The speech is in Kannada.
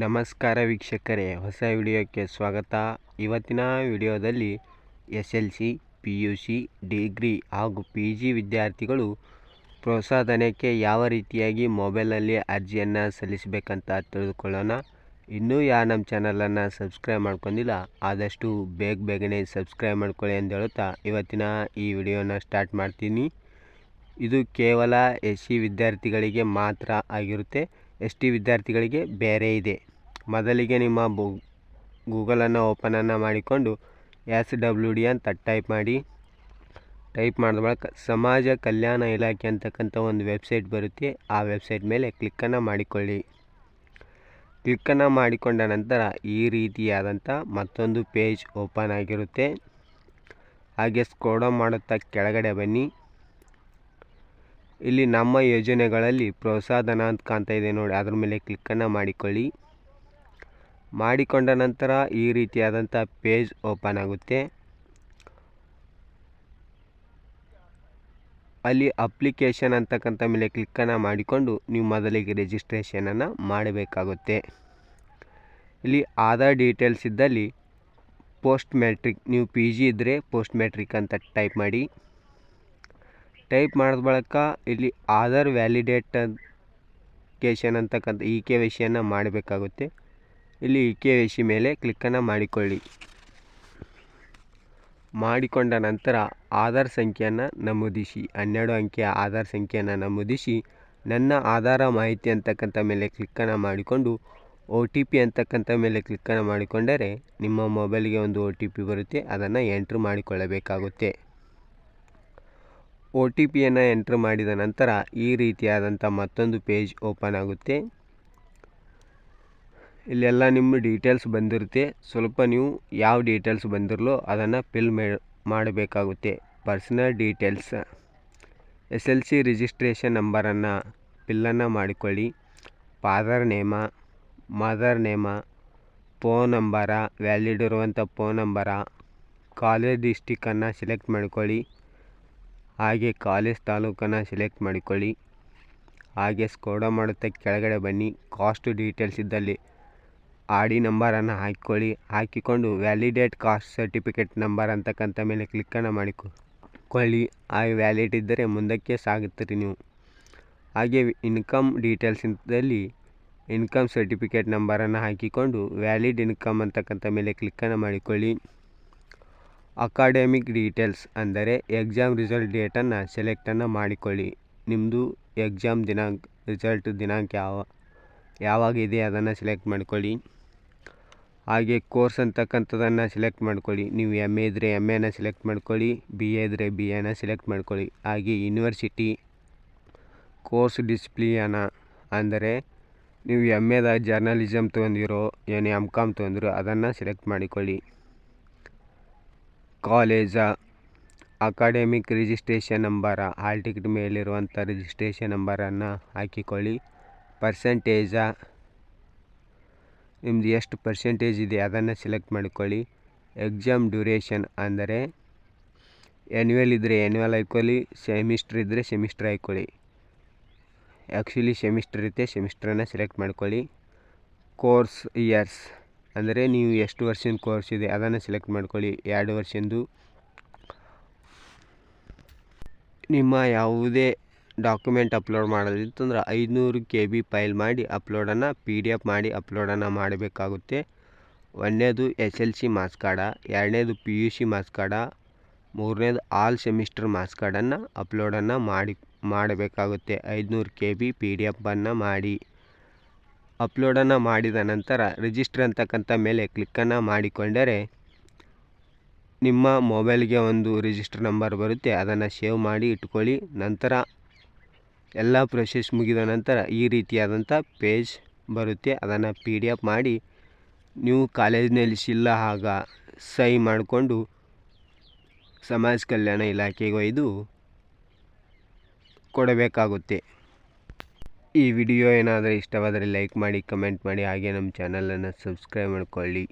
ನಮಸ್ಕಾರ ವೀಕ್ಷಕರೇ, ಹೊಸ ವಿಡಿಯೋಕ್ಕೆ ಸ್ವಾಗತ. ಇವತ್ತಿನ ವಿಡಿಯೋದಲ್ಲಿ S L C, P U C, degree ಹಾಗೂ ಪಿ ಜಿ ವಿದ್ಯಾರ್ಥಿಗಳು ಪ್ರೋತ್ಸಾಹಧನಕ್ಕೆ ಯಾವ ರೀತಿಯಾಗಿ ಮೊಬೈಲಲ್ಲಿ ಅರ್ಜಿಯನ್ನು ಸಲ್ಲಿಸಬೇಕಂತ ತಿಳಿದುಕೊಳ್ಳೋಣ. ಇನ್ನೂ ಯಾರು ನಮ್ಮ ಚಾನಲನ್ನು ಸಬ್ಸ್ಕ್ರೈಬ್ ಮಾಡ್ಕೊಂಡಿಲ್ಲ, ಆದಷ್ಟು ಬೇಗ ಬೇಗನೆ ಸಬ್ಸ್ಕ್ರೈಬ್ ಮಾಡ್ಕೊಳ್ಳಿ ಅಂತ ಹೇಳುತ್ತಾ ಇವತ್ತಿನ ಈ ವಿಡಿಯೋನ ಸ್ಟಾರ್ಟ್ ಮಾಡ್ತೀನಿ. ಇದು ಕೇವಲ ಎಸ್ ಸಿ ವಿದ್ಯಾರ್ಥಿಗಳಿಗೆ ಮಾತ್ರ ಆಗಿರುತ್ತೆ. ಎಸ್ ಟಿ ವಿದ್ಯಾರ್ಥಿಗಳಿಗೆ ಬೇರೆ ಇದೆ. ಮೊದಲಿಗೆ ನಿಮ್ಮ ಗೂಗಲನ್ನು ಓಪನನ್ನು ಮಾಡಿಕೊಂಡು ಎಸ್ ಡಬ್ಲ್ಯೂ ಡಿ ಅಂತ ಟೈಪ್ ಮಾಡಿ. ಟೈಪ್ ಮಾಡಿದ ಬಳಿಕ ಸಮಾಜ ಕಲ್ಯಾಣ ಇಲಾಖೆ ಅಂತಕ್ಕಂಥ ಒಂದು ವೆಬ್ಸೈಟ್ ಬರುತ್ತೆ. ಆ ವೆಬ್ಸೈಟ್ ಮೇಲೆ ಕ್ಲಿಕ್ಕನ್ನು ಮಾಡಿಕೊಳ್ಳಿ. ಕ್ಲಿಕ್ಕನ್ನು ಮಾಡಿಕೊಂಡ ನಂತರ ಈ ರೀತಿಯಾದಂಥ ಮತ್ತೊಂದು ಪೇಜ್ ಓಪನ್ ಆಗಿರುತ್ತೆ. ಹಾಗೆ ಸ್ಕ್ರೋಡ ಮಾಡುತ್ತಾ ಕೆಳಗಡೆ ಬನ್ನಿ. ಇಲ್ಲಿ ನಮ್ಮ ಯೋಜನೆಗಳಲ್ಲಿ ಪ್ರೋತ್ಸಾಹಧನ ಅಂತ ಕಾಣ್ತಾ ಇದೆ ನೋಡಿ. ಅದ್ರ ಮೇಲೆ ಕ್ಲಿಕ್ಕನ್ನು ಮಾಡಿಕೊಳ್ಳಿ. ಮಾಡಿಕೊಂಡ ನಂತರ ಈ ರೀತಿಯಾದಂಥ ಪೇಜ್ ಓಪನ್ ಆಗುತ್ತೆ. ಅಲ್ಲಿ ಅಪ್ಲಿಕೇಶನ್ ಅಂತಕ್ಕಂಥ ಮೇಲೆ ಕ್ಲಿಕ್ಕನ್ನು ಮಾಡಿಕೊಂಡು ನೀವು ಮೊದಲಿಗೆ ರಿಜಿಸ್ಟ್ರೇಷನನ್ನು ಮಾಡಬೇಕಾಗುತ್ತೆ. ಇಲ್ಲಿ ಆಧಾರ್ ಡೀಟೇಲ್ಸ್ ಇದ್ದಲ್ಲಿ ಪೋಸ್ಟ್ ಮ್ಯಾಟ್ರಿಕ್ ನೀವು ಪಿ ಜಿ ಇದ್ದರೆ ಪೋಸ್ಟ್ ಮ್ಯಾಟ್ರಿಕ್ ಅಂತ ಟೈಪ್ ಮಾಡಿ. ಟೈಪ್ ಮಾಡಿದ ಬಳಿಕ ಇಲ್ಲಿ ಆಧಾರ್ ವ್ಯಾಲಿಡೇಟ್ ಕೇಶನ್ ಅಂತಕ್ಕಂಥ ಇ ಕೆ ವೈ ಸಿಯನ್ನು ಮಾಡಬೇಕಾಗುತ್ತೆ. ಇಲ್ಲಿ ಇ ಕೆ ವೈ ಸಿ ಮೇಲೆ ಕ್ಲಿಕ್ಕನ್ನು ಮಾಡಿಕೊಳ್ಳಿ. ಮಾಡಿಕೊಂಡ ನಂತರ ಆಧಾರ್ ಸಂಖ್ಯೆಯನ್ನು ನಮೂದಿಸಿ. ಹನ್ನೆರಡು ಅಂಕೆಯ ಆಧಾರ್ ಸಂಖ್ಯೆಯನ್ನು ನಮೂದಿಸಿ. ನನ್ನ ಆಧಾರ ಮಾಹಿತಿ ಅಂತಕ್ಕಂಥ ಮೇಲೆ ಕ್ಲಿಕ್ಕನ್ನು ಮಾಡಿಕೊಂಡು ಒ ಟಿ ಪಿ ಅಂತಕ್ಕಂಥ ಮೇಲೆ ಕ್ಲಿಕ್ಕನ್ನು ಮಾಡಿಕೊಂಡರೆ ನಿಮ್ಮ ಮೊಬೈಲ್ಗೆ ಒಂದು ಒ ಟಿ ಪಿ ಬರುತ್ತೆ. ಅದನ್ನು ಎಂಟ್ರ್ ಮಾಡಿಕೊಳ್ಳಬೇಕಾಗುತ್ತೆ. ಒ ಟಿ ಪಿಯನ್ನು ಎಂಟ್ರ್ ಮಾಡಿದ ನಂತರ ಈ ರೀತಿಯಾದಂಥ ಮತ್ತೊಂದು ಪೇಜ್ ಓಪನ್ ಆಗುತ್ತೆ. ಇಲ್ಲೆಲ್ಲ ನಿಮ್ಮ ಡೀಟೇಲ್ಸ್ ಬಂದಿರುತ್ತೆ. ಸ್ವಲ್ಪ ನೀವು ಯಾವ ಡೀಟೇಲ್ಸ್ ಬಂದಿರಲೋ ಅದನ್ನು ಫಿಲ್ ಮಾಡಬೇಕಾಗುತ್ತೆ. Personal details S L C registration ನಂಬರನ್ನು ಫಿಲ್ಲನ್ನು ಮಾಡಿಕೊಳ್ಳಿ. Father name mother name phone number valid ಇರುವಂಥ ಫೋನ್ ನಂಬರ ಕಾಲೇಜ್ ಡಿಸ್ಟಿಕನ್ನು ಸೆಲೆಕ್ಟ್ ಮಾಡಿಕೊಳ್ಳಿ. ಹಾಗೆ ಕಾಲೇಜ್ ತಾಲೂಕನ್ನು ಸೆಲೆಕ್ಟ್ ಮಾಡಿಕೊಳ್ಳಿ. ಹಾಗೆ ಸ್ಕೋಡ ಮಾಡುತ್ತಾ ಕೆಳಗಡೆ ಬನ್ನಿ. ಕಾಸ್ಟ್ ಡೀಟೇಲ್ಸ್ ಇದ್ದಲ್ಲಿ ಆರ್ ಡಿ ನಂಬರನ್ನು ಹಾಕಿಕೊಳ್ಳಿ. ಹಾಕಿಕೊಂಡು ವ್ಯಾಲಿಡೇಟ್ ಕಾಸ್ಟ್ ಸರ್ಟಿಫಿಕೇಟ್ ನಂಬರ್ ಅಂತಕ್ಕಂಥ ಮೇಲೆ ಕ್ಲಿಕ್ಕನ್ನು ಮಾಡಿಕೊಳ್ಳಿ. ಆ ವ್ಯಾಲಿಡ್ ಇದ್ದರೆ ಮುಂದಕ್ಕೆ ಸಾಗುತ್ತೀರಿ ನೀವು. ಹಾಗೆ ಇನ್ಕಮ್ ಡೀಟೇಲ್ಸ್ ಇದ್ದಲ್ಲಿ ಇನ್ಕಮ್ ಸರ್ಟಿಫಿಕೇಟ್ ನಂಬರನ್ನು ಹಾಕಿಕೊಂಡು ವ್ಯಾಲಿಡ್ ಇನ್ಕಮ್ ಅಂತಕ್ಕಂಥ ಮೇಲೆ ಕ್ಲಿಕ್ಕನ್ನು ಮಾಡಿಕೊಳ್ಳಿ. ಅಕಾಡೆಮಿಕ್ ಡೀಟೇಲ್ಸ್ ಅಂದರೆ ಎಕ್ಸಾಮ್ ರಿಸಲ್ಟ್ ಡೇಟನ್ನು ಸೆಲೆಕ್ಟನ್ನು ಮಾಡಿಕೊಳ್ಳಿ. ನಿಮ್ಮದು ಎಕ್ಸಾಮ್ ದಿನಾಂಕ, ರಿಸಲ್ಟ್ ದಿನಾಂಕ ಯಾವ ಯಾವಾಗಿದೆ ಅದನ್ನು ಸೆಲೆಕ್ಟ್ ಮಾಡಿಕೊಳ್ಳಿ. ಹಾಗೆ ಕೋರ್ಸ್ ಅಂತಕ್ಕಂಥದ್ದನ್ನು ಸೆಲೆಕ್ಟ್ ಮಾಡಿಕೊಳ್ಳಿ. ನೀವು ಎಂ ಎ ಇದ್ದರೆ ಎಂ ಎನ ಸೆಲೆಕ್ಟ್ ಮಾಡ್ಕೊಳ್ಳಿ ಬಿ ಎ ಇದ್ದರೆ ಬಿ ಎನ ಸೆಲೆಕ್ಟ್ ಮಾಡ್ಕೊಳ್ಳಿ. ಹಾಗೆ ಯೂನಿವರ್ಸಿಟಿ ಕೋರ್ಸ್ ಡಿಸಿಪ್ಲಿಯನ ಅಂದರೆ ನೀವು ಎಂ ಎದ ಜರ್ನಲಿಸಮ್ ತೊಗೊಂಡಿರೋ, ಏನು ಎಂ ಕಾಮ್ ತೊಗೊಂಡಿರೋ ಅದನ್ನು ಸೆಲೆಕ್ಟ್ ಮಾಡಿಕೊಳ್ಳಿ. College academic registration number, hall ticket ಮೇಲಿರುವಂಥ registration ನಂಬರನ್ನು ಹಾಕಿಕೊಳ್ಳಿ. ಪರ್ಸೆಂಟೇಜ, ನಿಮ್ದು ಎಷ್ಟು ಪರ್ಸೆಂಟೇಜ್ ಇದೆ ಅದನ್ನು ಸೆಲೆಕ್ಟ್ ಮಾಡಿಕೊಳ್ಳಿ. ಎಕ್ಸಾಮ್ ಡ್ಯೂರೇಷನ್ ಅಂದರೆ ಆ್ಯನ್ಯುವಲ್ ಇದ್ದರೆ ಆ್ಯನ್ಯುವಲ್ ಹಾಕ್ಕೊಳ್ಳಿ ಸೆಮಿಸ್ಟ್ರ್ ಇದ್ದರೆ ಸೆಮಿಸ್ಟ್ರ್ ಹಾಕ್ಕೊಳ್ಳಿ ಆ್ಯಕ್ಚುಲಿ ಸೆಮಿಸ್ಟ್ರ್ ಇರುತ್ತೆ, ಸೆಮಿಸ್ಟ್ರನ್ನು ಸೆಲೆಕ್ಟ್ ಮಾಡ್ಕೊಳ್ಳಿ. ಕೋರ್ಸ್ ಇಯರ್ಸ್ ಅಂದರೆ ನೀವು ಎಷ್ಟು ವರ್ಷದ ಕೋರ್ಸ್ ಇದೆ ಅದನ್ನು ಸೆಲೆಕ್ಟ್ ಮಾಡ್ಕೊಳ್ಳಿ. ಎರಡು ವರ್ಷದ್ದು ನಿಮ್ಮ ಯಾವುದೇ ಡಾಕ್ಯುಮೆಂಟ್ ಅಪ್ಲೋಡ್ ಮಾಡೋದಿತ್ತಂದ್ರೆ ಐದುನೂರು ಕೆ ಬಿ ಫೈಲ್ ಮಾಡಿ ಅಪ್ಲೋಡನ್ನು ಪಿ ಡಿ ಎಫ್ ಮಾಡಿ ಅಪ್ಲೋಡನ್ನು ಮಾಡಬೇಕಾಗುತ್ತೆ. ಒಂದನೇದು S L C marks card ಎರಡನೇದು P U C marks card ಮೂರನೇದು ಆಲ್ ಸೆಮಿಸ್ಟರ್ ಮಾರ್ಕ್ಸ್ ಕಾರ್ಡನ್ನು ಅಪ್ಲೋಡನ್ನು ಮಾಡಿ ಮಾಡಬೇಕಾಗುತ್ತೆ. ಐದುನೂರು ಕೆ ಬಿ ಪಿ ಡಿ ಎಫನ್ನು ಮಾಡಿ. ಅಪ್ಲೋಡನ್ನು ಮಾಡಿದ ನಂತರ ರಿಜಿಸ್ಟರ್ ಅಂತಕ್ಕಂಥ ಮೇಲೆ ಕ್ಲಿಕ್ಕನ್ನು ಮಾಡಿಕೊಂಡರೆ ನಿಮ್ಮ ಮೊಬೈಲ್ಗೆ ಒಂದು ರಿಜಿಸ್ಟರ್ ನಂಬರ್ ಬರುತ್ತೆ, ಅದನ್ನು ಸೇವ್ ಮಾಡಿ ಇಟ್ಕೊಳ್ಳಿ. ನಂತರ ಎಲ್ಲ ಪ್ರೊಸೆಸ್ ಮುಗಿದ ನಂತರ ಈ ರೀತಿಯಾದಂಥ ಪೇಜ್ ಬರುತ್ತೆ, ಅದನ್ನು ಪಿ ಡಿ ಎಫ್ ಮಾಡಿ ನೀವು ಕಾಲೇಜಿನಲ್ಲಿ ಶಿಲ್ಲ ಆಗ ಸಹಿ ಮಾಡಿಕೊಂಡು ಸಮಾಜ ಕಲ್ಯಾಣ ಇಲಾಖೆಗೆ ಒಯ್ದು ಕೊಡಬೇಕಾಗುತ್ತೆ. ಈ ವಿಡಿಯೋ ಏನಾದರೂ ಇಷ್ಟವಾದರೆ ಲೈಕ್ ಮಾಡಿ ಕಮೆಂಟ್ ಮಾಡಿ ಹಾಗೆ ನಮ್ಮ ಚಾನಲನ್ನು ಸಬ್ಸ್ಕ್ರೈಬ್ ಮಾಡ್ಕೊಳ್ಳಿ.